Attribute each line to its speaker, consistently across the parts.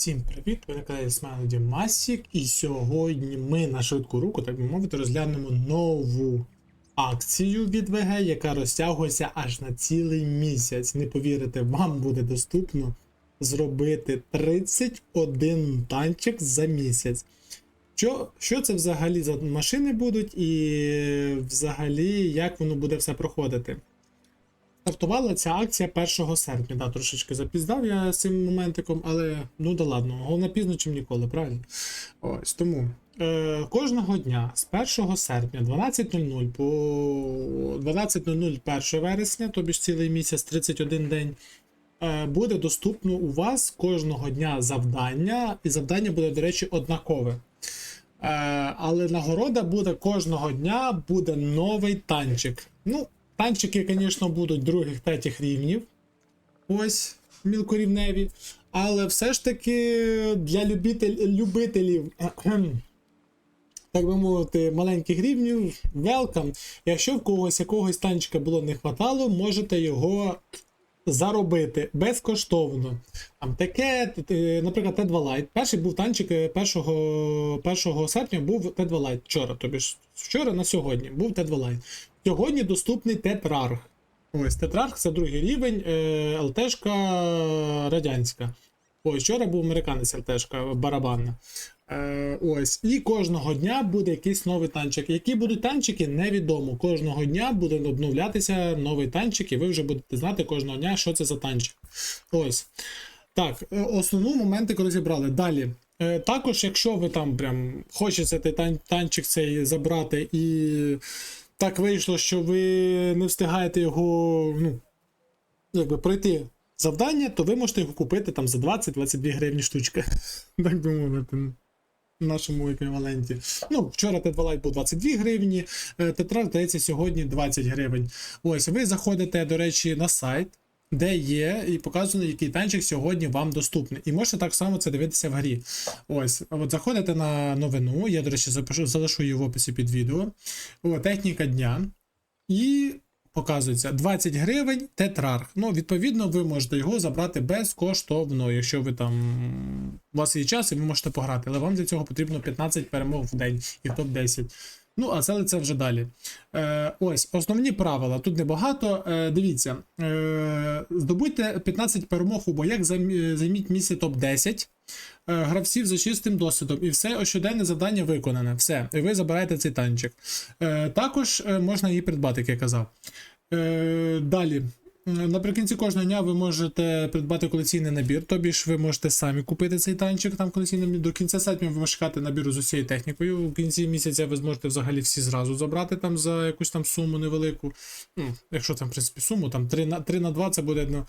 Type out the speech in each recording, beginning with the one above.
Speaker 1: Всім привіт! Ви каналі Смайлоді Масік, і сьогодні ми на швидку руку, так би мовити, розглянемо нову акцію від ВГ, яка розтягується аж на цілий місяць. Не повірите, вам буде доступно зробити 31 танчик за місяць. Що, що це взагалі за машини будуть, і взагалі як воно буде все проходити? Стартувала ця акція 1 серпня. Да, трошечки запіздав я цим моментиком, але ну да ладно, головне пізно, чим ніколи, правильно? Ось тому. Е, кожного дня з 1 серпня 12.00 по 12.00 1 вересня, тобі ж цілий місяць, 31 день, е, буде доступно у вас кожного дня завдання, і завдання буде, до речі, однакове. Е, але нагорода буде кожного дня буде новий танчик. Ну, танчики, звісно, будуть других, третіх рівнів. Ось, мілкорівневі. Але все ж таки для любитель, любителів, так би мовити, маленьких рівнів, welcome. Якщо в когось якогось танчика було не хватало, можете його заробити безкоштовно. Там таке, наприклад, Т2 Lite. Перший був танчик е, 1, 1 серпня був Т2 Lite. Вчора, тобі ж вчора на сьогодні був Т2 Lite. Сьогодні доступний Тетрарх. Ось Тетрарх це другий рівень, е, ЛТшка радянська. Ось вчора був американець ЛТшка барабанна. Е, ось. І кожного дня буде якийсь новий танчик. Які будуть танчики, невідомо. Кожного дня буде обновлятися новий танчик, і ви вже будете знати кожного дня, що це за танчик. Ось. Так, е, основну моментик розібрали. Далі. Е, Також, якщо ви там прям хочете цей тан- танчик цей забрати, і так вийшло, що ви не встигаєте його ну, якби пройти завдання, то ви можете його купити там за 20-22 гривні штучка. Так би мовити. Нашому еквіваленті. Ну, вчора Т2 був 22 гривні, е, здається, сьогодні 20 гривень. Ось, ви заходите, до речі, на сайт, де є, і показано, який танчик сьогодні вам доступний. І можете так само це дивитися в грі. Ось, от заходите на новину, я, до речі, запишу, залишу її в описі під відео. О, техніка дня. І показується 20 гривень тетрарх. Ну, відповідно, ви можете його забрати безкоштовно, якщо ви там у вас є час і ви можете пограти. Але вам для цього потрібно 15 перемог в день і в топ-10. Ну, а це це вже далі. Е, ось, основні правила. Тут небагато. Е, дивіться, е, здобудьте 15 перемог у боях, займі- займіть місце топ-10 е, гравців за чистим досвідом. І все щоденне завдання виконане. Все, і ви забираєте цей танчик. Е, також е, можна її придбати, як я казав. Е, далі. Е, Наприкінці кожного дня ви можете придбати колекційний набір, тобі ж ви можете самі купити цей танчик, там колекційний набір. До кінця серпня ви шукати набір з усією технікою. У кінці місяця ви зможете взагалі всі зразу забрати там за якусь там суму невелику. Ну, якщо там, в принципі, суму, там 3 на, 3 на 2 це буде ну,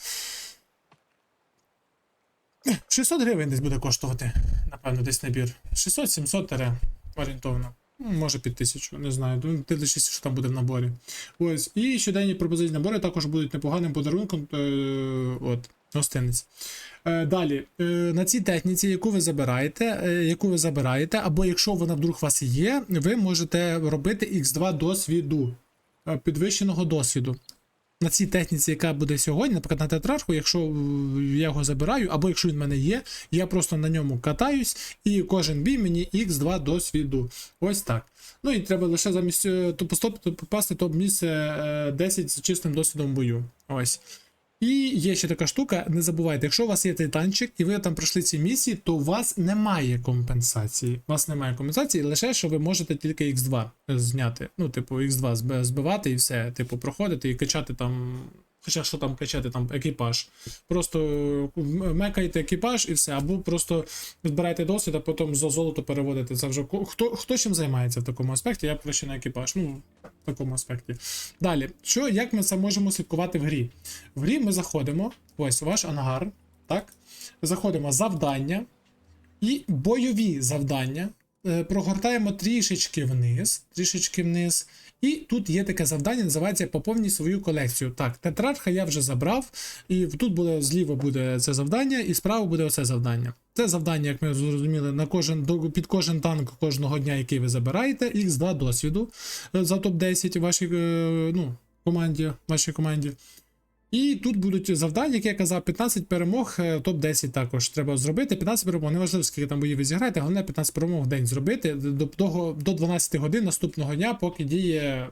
Speaker 1: 600 гривень десь буде коштувати, напевно, десь набір. 600-700 тере орієнтовно. Ну, Може під тисячу, не знаю. Дивлячись, що там буде в наборі. Ось. І щоденні пропозиційні набори також будуть непоганим подарунком. Е, от, гостиниць. Е, далі, е, на цій техніці, яку ви забираєте, е, яку ви забираєте, або якщо вона вдруг у вас є, ви можете робити X2 досвіду, підвищеного досвіду на цій техніці, яка буде сьогодні, наприклад, на тетрарху, якщо я його забираю, або якщо він в мене є, я просто на ньому катаюсь, і кожен бій мені X2 досвіду. Ось так. Ну і треба лише замість е, то попасти топ місце е, 10 з чистим досвідом бою. Ось. І є ще така штука, не забувайте, якщо у вас є цей танчик і ви там пройшли ці місії, то у вас немає компенсації. У вас немає компенсації, лише що ви можете тільки X2 зняти. Ну, типу, X2 збивати і все, типу, проходити і качати там. Хоча що там качати там екіпаж. Просто м- мекаєте екіпаж і все, або просто збираєте досвід, а потім за золото переводите. Це вже хто, хто чим займається в такому аспекті, я б краще на екіпаж. Ну, в такому аспекті. Далі, що, як ми це можемо слідкувати в грі? В грі ми заходимо, ось ваш ангар, так? Заходимо завдання і бойові завдання. Е, Прогортаємо трішечки вниз, трішечки вниз. І тут є таке завдання, називається Поповній свою колекцію. Так, тетрарха я вже забрав, і тут буде зліва буде це завдання, і справа буде оце завдання. Це завдання, як ми зрозуміли, на кожен під кожен танк кожного дня, який ви забираєте, Х2 досвіду е, за топ-10 вашій е, ну, команді, вашій команді. І тут будуть завдання, як я казав, 15 перемог, е, топ-10 також треба зробити. 15 перемог, неважливо, скільки там боїв ви зіграєте, головне 15 перемог в день зробити до, до, до 12 годин наступного дня, поки діє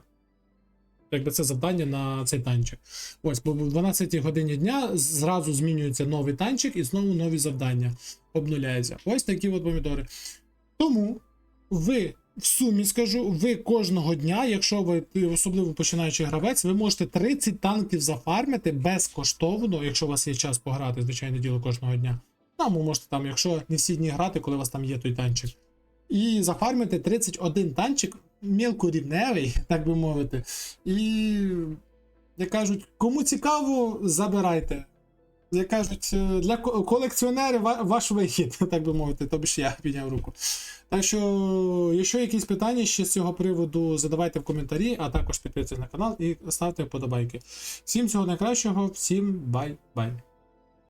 Speaker 1: якби це завдання на цей танчик. Ось, бо в 12 годині дня зразу змінюється новий танчик і знову нові завдання обнуляються. Ось такі от помідори. Тому ви. В сумі скажу, ви кожного дня, якщо ви особливо починаючий гравець, ви можете 30 танків зафармити безкоштовно, якщо у вас є час пограти, звичайно діло кожного дня. Там ви можете там, якщо не всі дні грати, коли у вас там є той танчик. І зафармити 31 танчик, мілкорівневий, так би мовити. І, як кажуть, кому цікаво, забирайте. Як кажуть, е, для колекціонерів ваш вихід, так би мовити, тобі ж я підняв руку. Так що, якщо якісь питання ще з цього приводу, задавайте в коментарі, а також підписуйтесь на канал і ставте вподобайки. Всім всього найкращого, всім бай-бай.